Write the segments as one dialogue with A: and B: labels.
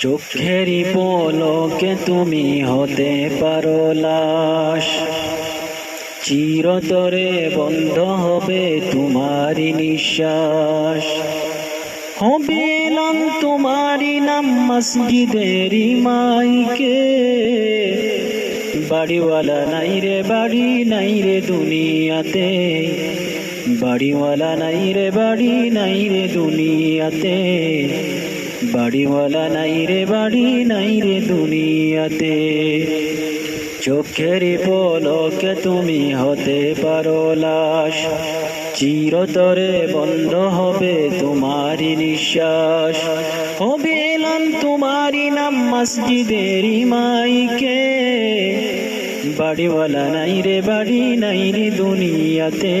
A: চোখেরই পলকে তুমি হতে পারো লাশ। চিরতরে বন্ধ হবে তোমারই নিঃশ্বাস। হবে নাম তোমারই নাম মসজিদেরই মাইকে। বাড়িওয়ালা নাই রে, বাড়ি নাই রে দুনিয়াতে। বাড়িওয়ালা নাই রে, বাড়ি নাই রে দুনিয়াতে। বাড়িওয়ালা নাই রে, বাড়ি নাই রে দুনিয়াতে। চোখের পলকে তুমি হতে পারো লাশ। চিরতরে বন্ধ হবে তোমারই নিঃশ্বাস। হবে এলাম তোমারই নাম মসজিদেরই মাইকে। বাড়িওয়ালা নাই রে, বাড়ি নাই রে দুনিয়াতে।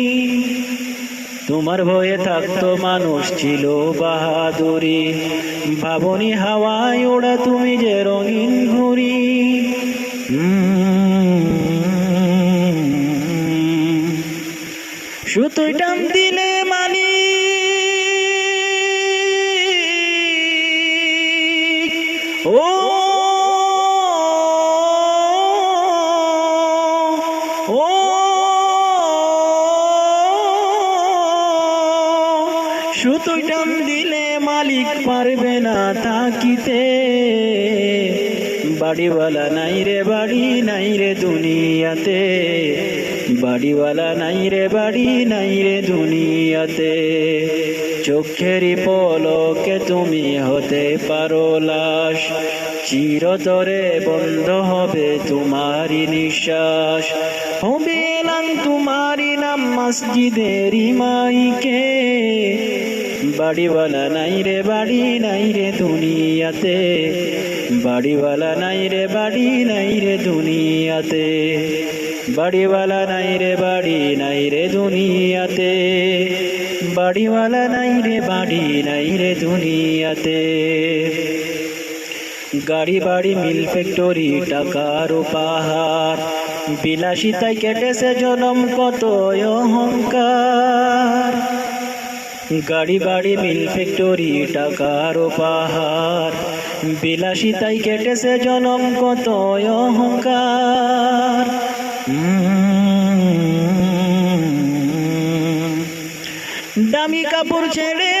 A: তোমার ভয়ে থাকতো মানুষ ছিল বাহাদুরি। ভাবনি হাওয়ায় ওড়া তুমি যে রঙিন ঘুরি সুতোই টান সুতোই টান দিলে মালিক পারবে না থাকিতে বাড়িওয়ালা নাই রে বাড়ি, নাই রে দুনিয়াতে। বাড়িওয়ালা নাই রে বাড়ি, নাই রে দুনিয়াতে। চোখেরই পলকে তুমি হতে পারো লাশ। চিরতরে বন্ধ হবে তোমারই নিঃশ্বাস। হবে তোমারই নাম মসজিদেরই মাইকে বাড়িওয়ালা নাই রে, বাড়ি নাই রে দুনিয়াতে। বাড়িওয়ালা নাই রে, বাড়ি নাই রে দুনিয়াতে। বাড়িওয়ালা নাই রে, বাড়ি নাই রে দুনিয়াতে। বাড়িওয়ালা নাই রে, বাড়ি নাই রে দুনিয়াতে। গাড়ি বাড়ি, মিল ফ্যাক্টরি, টাকার পাহাড় বিলাসিতায় কেটেছে জনম কত অহংকার। গাড়ি বাড়ি মিল ফ্যাক্টরি টাকার পাহাড় বিলাসিতাই কেটেছে জনম কত অহংকার। দামি কাপড় ছেড়ে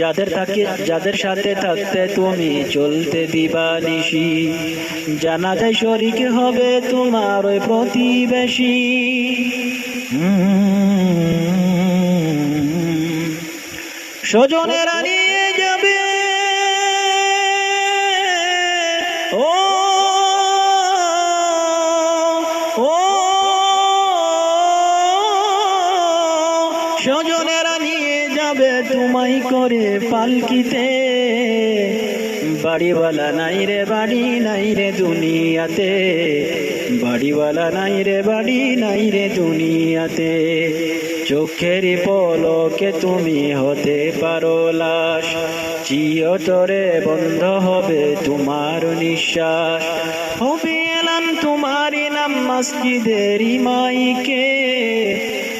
A: যাদের থাকে, যাদের সাথে থাকতে তুমি চলতে দিবা নিশি জানা যায় শরিক হবে তোমার ওই প্রতিবেশী। স্বজনেরা নিয়ে যাবে। ও ও স্বজনেরা নিয়ে যাবে তোমায় করে পালকিতে বাড়িওয়ালা নাই রে, বাড়ি নাই রে দুনিয়াতে। বাড়িওয়ালা নাই রে, বাড়ি নাই রে দুনিয়াতে। চোখের পলকে তুমি হতে পারো লাশ। চিরতরে বন্ধ হবে তোমার নিঃশ্বাস। হবে এলাম তোমারই নাম মসজিদেরই মাইকে।